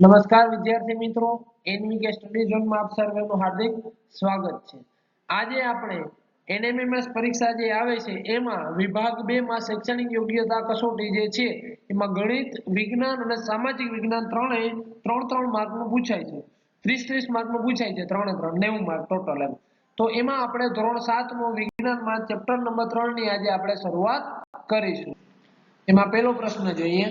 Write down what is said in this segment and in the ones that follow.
નમસ્કાર વિદ્યાર્થી મિત્રો એનવીકે સ્ટડી ઝોનમાં આપ સર્વેનું હાર્દિક સ્વાગત છે. આજે આપણે એનએમએમએસ પરીક્ષા જે આવે છે, એમાં વિભાગ 2 માં શૈક્ષણિક યોગ્યતા કસોટી જે છે, એમાં ગણિત, વિજ્ઞાન અને સામાજિક વિજ્ઞાન ત્રણેય ત્રણ ત્રણ માર્કનું પૂછાય છે. 30 30 માર્કનું પૂછાય છે, ત્રણે ત્રણ 90 માર્ક ટોટલ એમ. તો એમાં આપણે ધોરણ સાતમો વિજ્ઞાનમાં ચેપ્ટર નંબર 3 ની આજે આપણે શરૂઆત કરીશું. એમાં પહેલો પ્રશ્ન જોઈએ.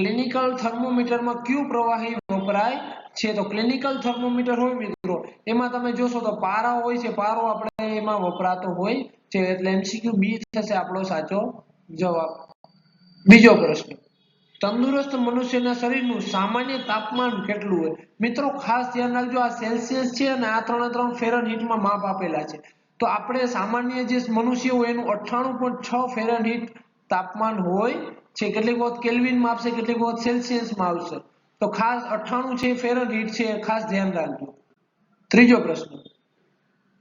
ક્લિનિકલ થર્મોમીટરમાં કયું પ્રવાહી વપરાય છે? તો ક્લિનિકલ થર્મોમીટર હોય મિત્રો, એમાં તમે જોશો તો પારો હોય છે, પારો આપણે એમાં વપરાતો હોય છે, એટલે એમસીક્યુ બી થશે આપણો સાચો જવાબ. બીજો પ્રશ્ન, તંદુરસ્ત મનુષ્યના શરીરનું સામાન્ય તાપમાન કેટલું હોય? મિત્રો, ખાસ ધ્યાન રાખજો, આ સેલ્સિયસ છે અને આ ત્રણે ત્રણ ફેરનહીટમાં માપ આપેલા છે. તો આપણે સામાન્ય જે મનુષ્ય હોય એનું અઠ્ઠાણું પોઈન્ટ છ ફેરનહીટ તાપમાન હોય છે, કેટલીક વખત કેલ્વિનમાં આપશે, કેટલીક વખત સેલ્સિયસમાં આવશે. તો ખાસ અઠ્ઠાણું છે ફેરનહીટ છે ખાસ ધ્યાન રાખજો. ત્રીજો પ્રશ્ન.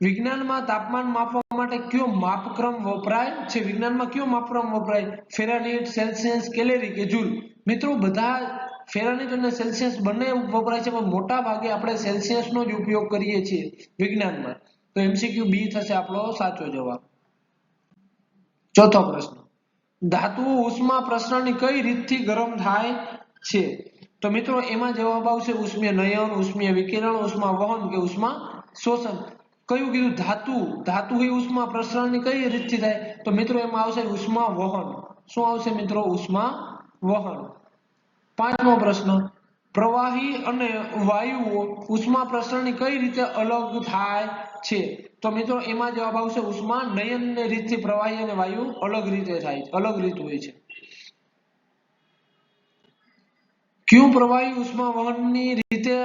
વિજ્ઞાનમાં તાપમાન માપવા માટે કયો માપક્રમ વપરાય છે? વિજ્ઞાનમાં કયો માપક્રમ વપરાય? ફેરનહીટ સેલ્સિયસ કેલેરી કે જૂલ મિત્રો, બધા ફેરનહીટ અને સેલ્સિયસ બંને વપરાય છે, પણ મોટા ભાગે આપણે સેલ્સિયસનો જ ઉપયોગ કરીએ છીએ વિજ્ઞાનમાં. તો એમસીક્યુ બી થશે આપણો સાચો જવાબ. ચોથો પ્રશ્ન. ધાતુઓ ઉષ્મા પ્રસરણની કઈ રીતથી ગરમ થાય છે? તો મિત્રો, એમાં જવાબ આવશે ઉષ્મીય નયન, ઉષ્મીય વિકિરણ, ઉષ્મા વહન કે ઉષ્મા શોષણ. કયું કીધું? ધાતુ. ધાતુ એ ઉષ્મા પ્રસરણની કઈ રીતથી થાય? તો મિત્રો, એમાં આવશે ઉષ્મા વહન. શું આવશે મિત્રો? ઉષ્મા વહન. પાંચમો પ્રશ્ન. પ્રવાહી અને વાયુઓ ઉષ્મા પ્રસરણની કઈ રીતે અલગ થાય છે? તો મિત્રો, એમાં જવાબ આવશે ઉષ્મા, નયન ને રીતથી પ્રવાહી અને વાયુ અલગ રીતે થાય અલગ રીત હોય છે. કયું પ્રવાહી ઉષ્મા વહનની રીતે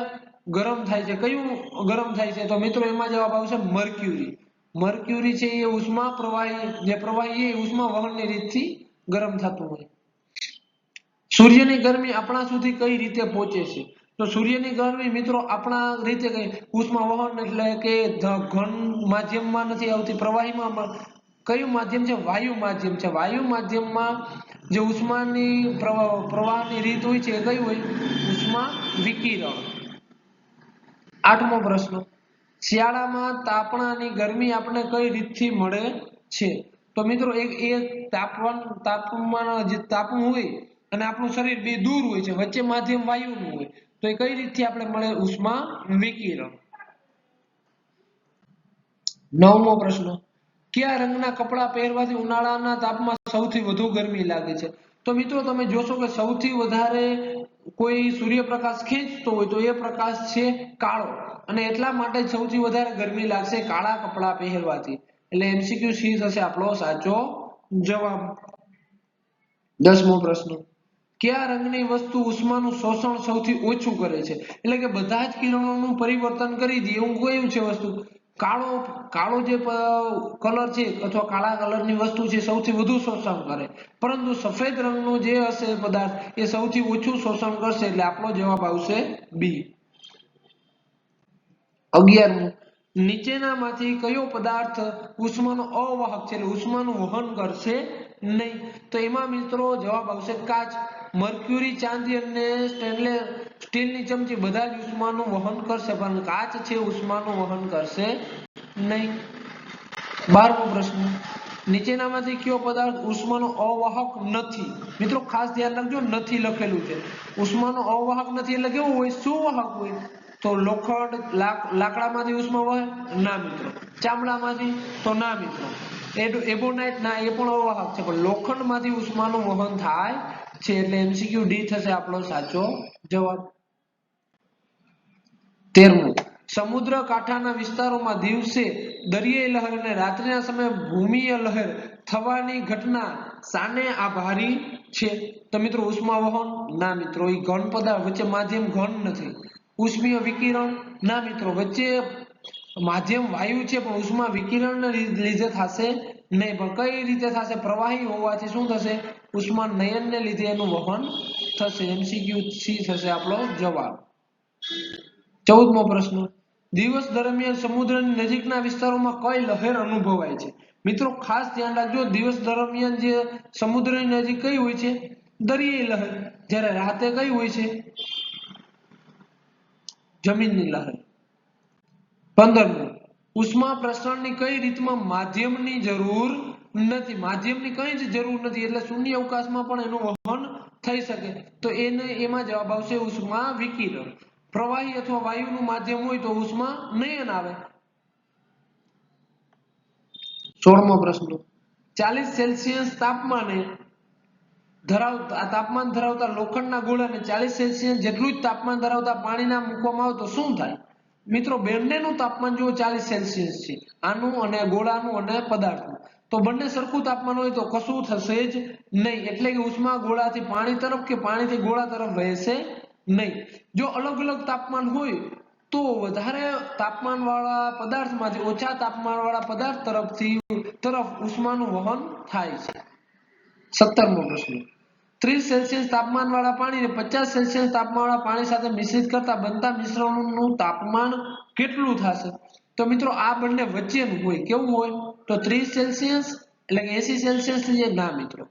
ગરમ થાય છે? કયું ગરમ થાય છે? તો મિત્રો, એમાં જવાબ આવશે મર્ક્યુરી. મર્ક્યુરી છે એ ઉષ્મા પ્રવાહી, જે પ્રવાહી એ ઉષ્મા વહનની રીતથી ગરમ થતું હોય. સૂર્યની ગરમી આપણા સુધી કઈ રીતે પહોંચે છે? તો સૂર્યની ગરમી મિત્રો આપણા રીતે કઈ ઉષ્મા વહન એટલે કે ઘન માધ્યમમાં નથી આવતી, પ્રવાહીમાં કયું માધ્યમ છે? વાયુ માધ્યમ છે. વાયુ માધ્યમમાં જે ઉષ્માની પ્રવાહની રીત હોય છે એ કઈ હોય? ઉષ્મા વિકિરણ. આઠમો પ્રશ્ન. શિયાળામાં તાપણાની ગરમી આપણે કઈ રીતથી મળે છે? તો મિત્રો એક એ તાપમાન તાપમાન, જે તાપમાન હોય અને આપણું શરીર બે દૂર હોય છે. વચ્ચે માધ્યમ વાયુનું હોય. તો એ કઈ રીતથી આપણે મળે ઉષ્મા? વિકિરણ. નવમો પ્રશ્ન. કયા રંગના કપડાં પહેરવાથી ઉનાળાના તાપમાં સૌથી વધુ ગરમી લાગે છે? તો મિત્રો, તમે જોશો કે સૌથી વધારે કોઈ સૂર્યપ્રકાશ ખેંચતો હોય તો એ પ્રકાશ છે કાળો. અને એટલા માટે સૌથી વધારે ગરમી લાગશે કાળા કપડાં પહેરવાથી. એટલે એમસીક્યુ સી થશે આપણો સાચો જવાબ. દસમો પ્રશ્ન. કયા રંગની વસ્તુ ઉષ્માનું શોષણ સૌથી ઓછું કરે છે? એટલે કે બધા જ કિરણોનું પરિવર્તન કરી દે, એવું કયું છે વસ્તુ? કાળો કાળો જે કલર છે અથવા કાળા કલરની વસ્તુ છે સૌથી વધુ શોષણ કરે. પરંતુ સફેદ રંગનું જે હશે પદાર્થ, એ સૌથી ઓછું શોષણ કરશે એટલે આપણો જવાબ આવશે બી અગિયારમું. નીચેનામાંથી કયો પદાર્થ ઉષ્માનો અવાહક છે? એટલે ઉષ્માનું વહન કરશે નહીં. તો એમાં મિત્રો જવાબ આવશે કાચ. મર્ક્યુરી, ચાંદી અને સ્ટેનલેસ સ્ટીલની ચમચી બધા જ ઉષ્માનું વહન કરશે, પણ કાચ છે, ઉષ્માનું વહન કરશે નહીં. બારમો પ્રશ્ન. નીચેનામાંથી કયો પદાર્થ ઉષ્માનો અવાહક નથી? મિત્રો, ખાસ ધ્યાન રાખજો, નથી લખેલું છે. ઉષ્માનો અવાહક નથી એટલે કેવું હોય? સુવાહક હોય. તો લોખંડ લાકડામાંથી ઉષ્મા વહે? ના, મિત્રો. ચામડામાંથી? તો ના, મિત્રો. એબોનાઇટ ના, એ પણ અવાહક છે, પણ લોખંડમાંથી ઉષ્માનું વહન થાય છે એટલે એમસીક્યુ ડી થશે આપણો સાચો જવાબ. તેરમું સમુદ્ર કાંઠાના વિસ્તારોમાં દિવસે દરિયાઈ લહેર અને રાત્રિના સમયે ભૂમિય લહેર થવાની ઘટના સાને આભારી છે. તો મિત્રો ઉષ્મા વહન ના મિત્રો એ ઘન પદાર્થ વચ્ચે માધ્યમ ઘન નથી. ઉષ્મીય વિકિરણ, ના મિત્રો, વચ્ચે માધ્યમ વાયુ છે, પણ ઉષ્મા વિકિરણ લીધે થશે નહીં કઈ રીતે થશે? પ્રવાહી હોવાથી શું થશે? ઉષ્મા નયન ને લીધે એનું વહન થશે. એમસીક્યુ સી થશે આપણો જવાબ. ચૌદમો પ્રશ્ન. દિવસ દરમિયાન સમુદ્રની નજીકના વિસ્તારોમાં કઈ લહેર અનુભવાય છે? મિત્રો, ખાસ ધ્યાન રાખજો, દિવસ દરમિયાન જે સમુદ્રની નજીક કઈ હોય છે? દરિયાઈ લહેર. જ્યારે રાતે કઈ હોય છે? જમીનની લહેર. પંદરમું. ઉષ્મા પ્રસરણની કઈ રીતમાં માધ્યમની જરૂર નથી? માધ્યમની કઈ જ જરૂર નથી, એટલે શૂન્ય અવકાશમાં પણ એનું વહન થઈ શકે. તો એને એમાં જવાબ આવશે ઉષ્મા વિકિરણ. પ્રવાહી અથવા વાયુનું માધ્યમ હોય તો ઉષ્મા નયન આવે. સોળમો પ્રશ્ન. ચાલીસ સેલ્સિયસ તાપમાને ધરાવતા તાપમાન ધરાવતા લોખંડના ગોળાને ચાલીસ સેલ્સિયસ જેટલું જ તાપમાન ધરાવતા પાણીના મૂકવામાં આવે તો શું થાય? મિત્રો, બંનેનું તાપમાન જુઓ, ચાલીસ સેલ્સિયસ છે. આનું અને ગોળાનું અને પદાર્થનું. તો બંને સરખું તાપમાન હોય તો કશું થશે જ નહીં. એટલે કે ઉષ્મા ગોળાથી પાણી તરફ કે પાણીથી ગોળા તરફ વહેશે નહીં. જો અલગ અલગ તાપમાન હોય તો વધારે તાપમાન વાળા પદાર્થમાંથી ઓછા તાપમાન વાળા પદાર્થ તરફથી તરફ ઉષ્માનું વહન થાય છે. સત્તરમો પ્રશ્ન. ત્રીસ સેલ્સિયસ તાપમાન વાળા પાણીને પચાસ સેલ્સિયસ તાપમાન વાળા પાણી સાથે મિશ્રિત કરતા બનતા મિશ્રણનું તાપમાન કેટલું થશે? તો મિત્રો આ બંને વચ્ચેનું હોય, કેવું હોય? તો ત્રીસ સેલ્સિયસ એટલે કે એસી સેલ્સિયસથી ના મિત્રો.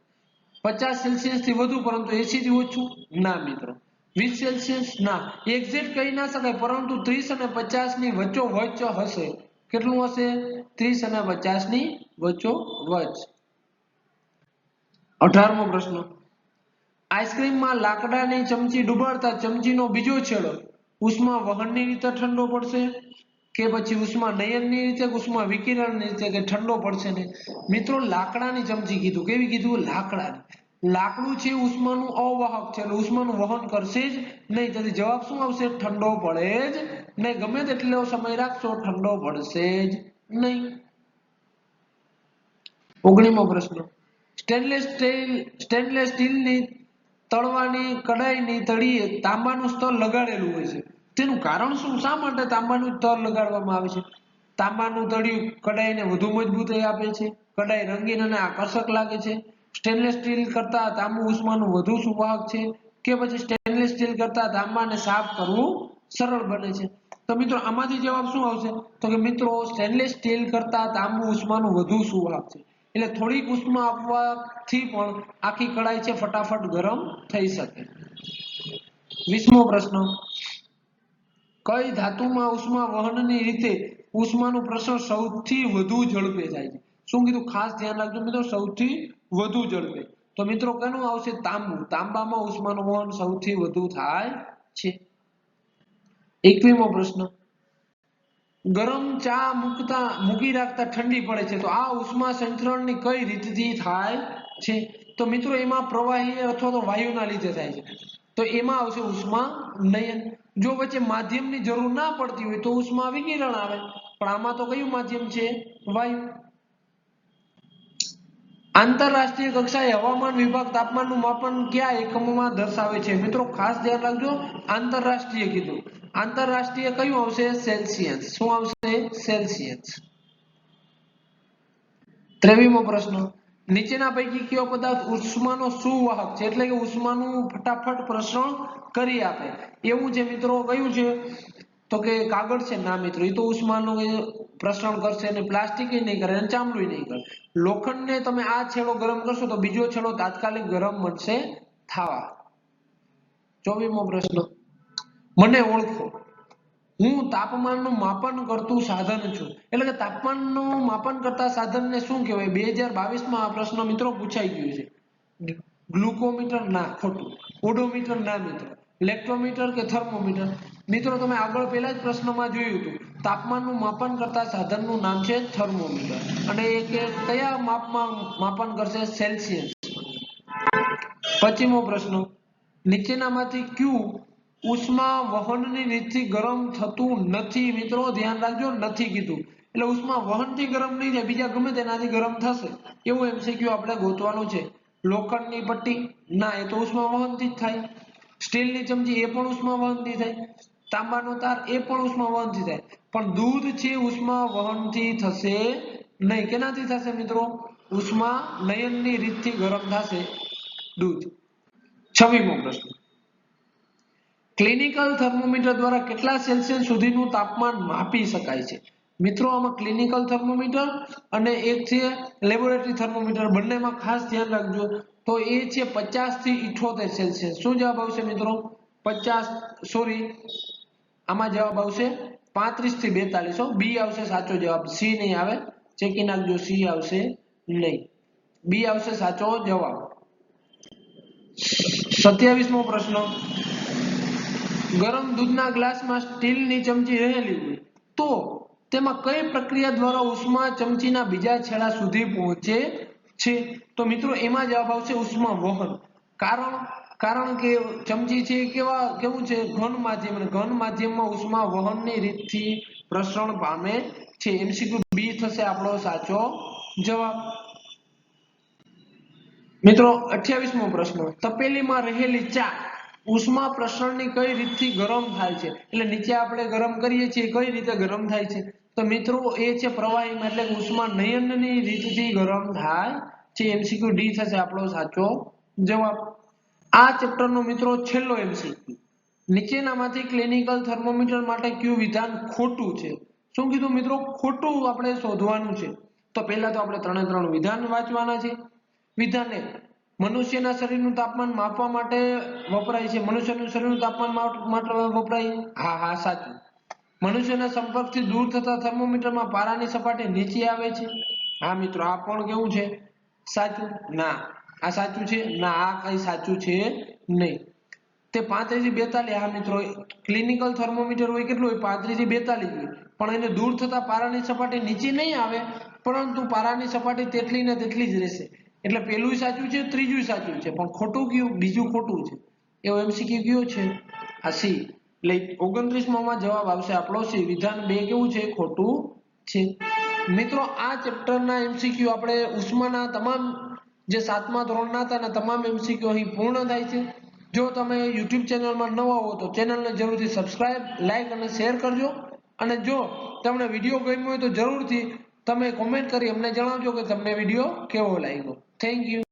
પચાસ સેલ્સિયસથી વધુ, પરંતુ એસી થી ઓછું, ના મિત્રો. વીસ સેલ્સિયસ, ના. એક્ઝેક્ટ કહી ના શકાય, પરંતુ ત્રીસ અને પચાસની વચ્ચો વચ્ચ હશે. કેટલું હશે? ત્રીસ અને પચાસની વચ્ચો વચ્ચ. અઢારમો પ્રશ્ન. આઈસ્ક્રીમમાં લાકડાની ચમચી ડુબાડતા ચમચીનો બીજો છેડો. ઉષ્મા વહનની રીતે ઠંડો પડશે કે પછી ઉષ્મા નયનની રીતે ઉષ્મા વિકિરણની રીતે કે ઠંડો પડશે ને મિત્રો, લાકડાની ચમચી કીધું. કેવી કીધું? લાકડાની. લાકડું છે ઉષ્માનું અવાહક છે એટલે ઉષ્માનું વહન કરશે જ નહીં. તેથી જવાબ શું આવશે? ઠંડો પડે જ નહીં. ગમે તેટલો સમય રાખશો, ઠંડો પડશે જ નહીં. ઓગણીમો પ્રશ્ન. સ્ટેનલેસ સ્ટીલ, સ્ટેનલેસ સ્ટીલની તળવાની કડાઈની તળિયે તાંબાનું સ્તર લગાડેલું હોય છે. તેનું કારણ શું? શા માટે તાંબાનું સ્તર લગાડવામાં આવે છે? તાંબાનું તળિયું કડાઈને વધુ મજબૂતાઈ આપે છે. કડાઈ રંગીન અને આકર્ષક લાગે છે. સ્ટેનલેસ સ્ટીલ કરતા તાંબુ ઉષ્માનું વધુ સુવાહક છે કે પછી સ્ટેનલેસ સ્ટીલ કરતા તાંબાને સાફ કરવું સરળ બને છે. તો મિત્રો, આમાંથી જવાબ શું આવશે? તો કે મિત્રો, સ્ટેનલેસ સ્ટીલ કરતા તાંબુ ઉષ્માનું વધુ સુવાહક છે. એટલે થોડીક ઉષ્મા આપવાથી પણ આખી કડાઈ છે ફટાફટ ગરમ થઈ શકે. વીસમો પ્રશ્ન. કઈ ધાતુમાં ઉષ્મા વહનની રીતે ઉષ્માનું પ્રસર સૌથી વધુ ઝડપે થાય છે? શું કીધું? ખાસ ધ્યાન રાખજો મિત્રો, સૌથી વધુ ઝડપે. તો મિત્રો કેનું આવશે? તાંબુ. તાંબામાં ઉષ્માનું વહન સૌથી વધુ થાય છે. એકવીમો પ્રશ્ન. ગરમ ચા મૂકતા, મૂકી રાખતા ઠંડી પડે છે. તો આ ઉષ્મા સંચરણની કઈ રીતથી થાય છે? તો મિત્રો, એમાં પ્રવાહી અથવા તો વાયુના લીધે થાય છે. તો એમાં આવશે ઉષ્મા નયન. જો વચ્ચે માધ્યમની જરૂર ના પડતી હોય તો ઉષ્મા વિકિરણ આવે. પણ આમાં તો કયું માધ્યમ છે? વાયુ. આંતરરાષ્ટ્રીય કક્ષાએ હવામાન વિભાગ તાપમાનનું માપન કયા એકમોમાં દર્શાવે છે? મિત્રો, ખાસ ધ્યાન રાખજો. આંતરરાષ્ટ્રીય કીધું. આંતરરાષ્ટ્રીય કયું આવશે? સેલ્સિયસ. શું આવશે? સેલ્સિયસ. ત્રેવીમો પ્રશ્ન. નીચેના પૈકી કયો પદાર્થ ઉષ્માનો સુવાહક છે? એટલે કે ઉષ્માનું ફટાફટ પ્રસરણ કરી આપે. એવું છે મિત્રો, કયું છે? તો કે કાગળ છે. ના મિત્રો એ તો ઉષ્માનું પ્રસરણ કરશે અને પ્લાસ્ટિક નહીં કરે અને ચામડું નહીં કરે. લોખંડને તમે આ છેડો ગરમ કરશો તો બીજો છેડો તાત્કાલિક ગરમ મળશે થાવા. ચોવીમો પ્રશ્ન. મને ઓળખો. હું તાપમાનનું માપન કરતું સાધન છું. એટલે કે તાપમાનનું માપન કરતા સાધનને શું કહેવાય? બે હજાર બાવીસમાં આ પ્રશ્ન મિત્રો પૂછાઈ ગયું છે. ગ્લુકોમીટર ના, ખોટું. ઓડોમીટર ના, મિત્રો. ઇલેક્ટ્રોમીટર કે થર્મોમીટર મિત્રો, તમે આગળ પહેલા જ પ્રશ્નમાં જોયું હતું. તાપમાનનું માપન કરતા સાધનનું નામ છે થર્મોમીટર અને એ કયા માપમાં માપન કરશે? સેલ્સિયસ પછીમો પ્રશ્ન. નીચેનામાંથી ક્યુ ઉષ્મા વહનની રીતથી ગરમ થતું નથી. મિત્રો, ધ્યાન રાખજો, નથી કીધું. એટલે ઉષ્મા વહનથી ગરમ નહીં થાય, બીજા ગમે તેનાથી ગરમ થશે. એવું એમસીક્યુ આપણે ગોતવાનું છે. લોખંડની પટ્ટી. ના, એ તો ઉષ્મા વહનથી જ થાય. સ્ટીલની ચમચી એ પણ ઉષ્મા વહનથી થાય, તાંબાનો તાર એ પણ ઉષ્મા વહનથી થાય. પણ દૂધ છે ઉષ્મા વહનથી થશે નહીં. કેનાથી થશે મિત્રો? ઉષ્મા નયનની રીતથી ગરમ થશે દૂધ. છવ્વીમો પ્રશ્ન. ક્લિનિકલ થર્મોમીટર દ્વારા કેટલા સેલ્સિયસ સુધીનું તાપમાન માપી શકાય છે? મિત્રો, આમાં ક્લિનિકલ થર્મોમીટર અને એક છે લેબોરેટરી થર્મોમીટર બંનેમાં ખાસ ધ્યાન રાખજો. તો એ છે પચાસથી ઇઠોતેર સેલ્સિયસ શું જવાબ આવશે મિત્રો? પચાસ સોરી આમાં જવાબ આવશે પાંત્રીસથી બેતાલીસ. બી આવશે સાચો જવાબ. સી નહીં આવે. ચેકી નાખજો સી આવશે નહીં. બી આવશે સાચો જવાબ. સત્યાવીસમો પ્રશ્ન. ગરમ દૂધના ગ્લાસમાં સ્ટીલની ચમચી રહેલી હોય તો તેમાં કઈ પ્રક્રિયા દ્વારા ઉષ્મા ચમચીના બીજા છેડા સુધી પહોંચે છે? તો મિત્રો, એમાં જવાબ આવશે ઉષ્મા વહન. કારણ કારણ કે ચમચી છે કેવા, કેવું છે? ઘન માધ્યમ. ઘન માધ્યમમાં ઉષ્મા વહનની રીતથી પ્રસરણ પામે છે. એમસીક્યુ બી થશે આપણો સાચો જવાબ. મિત્રો 28 મો પ્રશ્ન. તપેલીમાં રહેલી ચા ઉષ્મા પ્રસરણની કઈ રીતથી ગરમ થાય છે? એટલે નીચે આપણે ગરમ કરીએ છીએ. કઈ રીતે ગરમ થાય છે? તો મિત્રો, એ છે પ્રવાહીમાં એટલે કે ઉષ્મા નયનની રીતથી ગરમ થાય છે એમસીક્યુ ડી થશે આપણો સાચો જવાબ. આ ચેપ્ટરનો મિત્રો છેલ્લો એમસીક્યુ નીચેનામાંથી ક્લિનિકલ થર્મોમીટર માટે કયું વિધાન ખોટું છે? શું કીધું મિત્રો? ખોટું આપણે શોધવાનું છે. તો પહેલા તો આપણે ત્રણે ત્રણ વિધાન વાંચવાના છે. વિધાન મનુષ્યના શરીરનું તાપમાન માપવા માટે વપરાય છે. મનુષ્યનું શરીરનું તાપમાન માટે વપરાય? હા હા, સાચું. મનુષ્યના સંપર્કથી દૂર થતા થર્મોમીટરમાં પારાની સપાટી નીચે આવે છે. હા, મિત્રો, આ પણ કેવું છે? સાચું? ના. આ સાચું છે? ના, આ કઈ સાચું છે નહીં. તે પાંત્રીસથી બેતાલીસ, હા, મિત્રો, ક્લિનિકલ થર્મોમીટર હોય કેટલું હોય? પાંત્રીસથી બેતાલીસ પણ એને દૂર થતા પારાની સપાટી નીચે નહીં આવે, પરંતુ પારાની સપાટી તેટલી ને તેટલી જ રહેશે. એટલે પેલું સાચું છે ત્રીજું સાચું છે, પણ ખોટું કયું? બીજું ખોટું છે. એવો એમસીક્યુ કયો છે? આ સી. એટલે ઓગણત્રીસમાં જવાબ આવશે આપણો સી. વિધાન બે કેવું છે? ખોટું છે. મિત્રો, આ ચેપ્ટરના એમસીક્યુ આપણે ઉષ્માના તમામ જે સાતમા ધોરણના હતા તમામ એમસીક્યુ અહીં પૂર્ણ થાય છે. જો તમે યુટ્યુબ ચેનલમાં નવા હો તો ચેનલને જરૂરથી સબસ્ક્રાઇબ, લાઇક અને શેર કરજો. અને જો તમને વીડિયો ગમ્યો હોય તો જરૂરથી તમે કોમેન્ટ કરી અમને જણાવજો કે તમને વીડિયો કેવો લાગ્યો. Thank you.